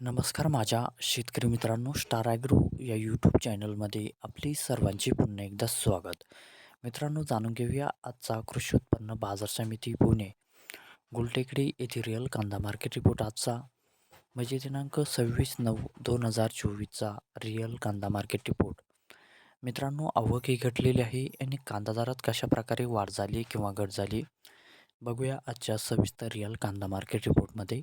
नमस्कार माझ्या शेतकरी मित्रांनो स्टार ॲग्रो या यूट्यूब चॅनलमध्ये आपली सर्वांचे पुन्हा एकदा स्वागत. मित्रांनो जाणून घेऊया आजचा कृषी उत्पन्न बाजार समिती पुणे. गुलटेकडी येथे रिअल कांदा मार्केट रिपोर्ट आजचा. म्हणजे दिनांक सव्वीस नऊ दोन हजार चोवीसचा रिअल कांदा मार्केट रिपोर्ट मित्रांनो आवकही घटलेली आहे आणि कांदा दरात कशा प्रकारे वाढ झाली किंवा घट झाली? बघूया आजच्या सविस्तर रिअल कांदा मार्केट रिपोर्टमध्ये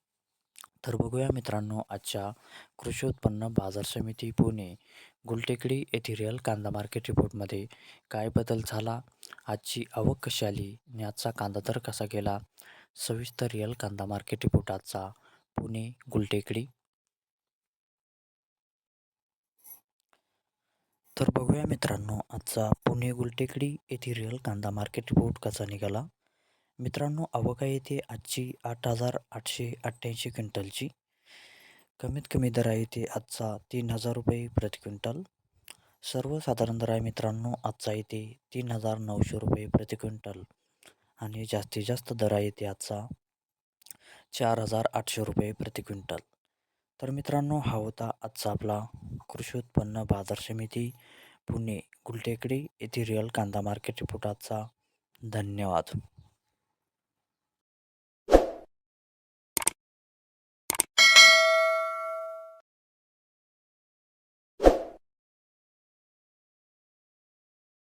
तर बघूया मित्रांनो आजच्या कृषी उत्पन्न बाजार समिती पुणे गुलटेकडी एथिरियल कांदा मार्केट रिपोर्टमध्ये काय बदल झाला? आजची आवक कशी आली? आणि आजचा कांदा दर कसा गेला? सविस्तर रिअल कांदा मार्केट रिपोर्ट आजचा पुणे गुलटेकडी. तर बघूया मित्रांनो आजचा पुणे गुलटेकडी येथे रिअल कांदा मार्केट रिपोर्ट कसा निघाला? मित्रांनो अवका येते आजची आठ हजार आठशे अठ्ठ्याऐंशी क्विंटलची. कमीत कमी दर आहे ते आजचा तीन हजार रुपये प्रति क्विंटल. सर्वसाधारण दर आहे मित्रांनो आजचा येते तीन हजार नऊशे रुपये प्रति क्विंटल. आणि जास्तीत जास्त दर आहे ते आजचा चार हजार आठशे रुपये प्रति क्विंटल. तर मित्रांनो हा होता आजचा आपला कृषी उत्पन्न बाजार समिती पुणे गुलटेकडी येथे रिअल कांदा मार्केट रिपोर्ट आजचा. धन्यवाद.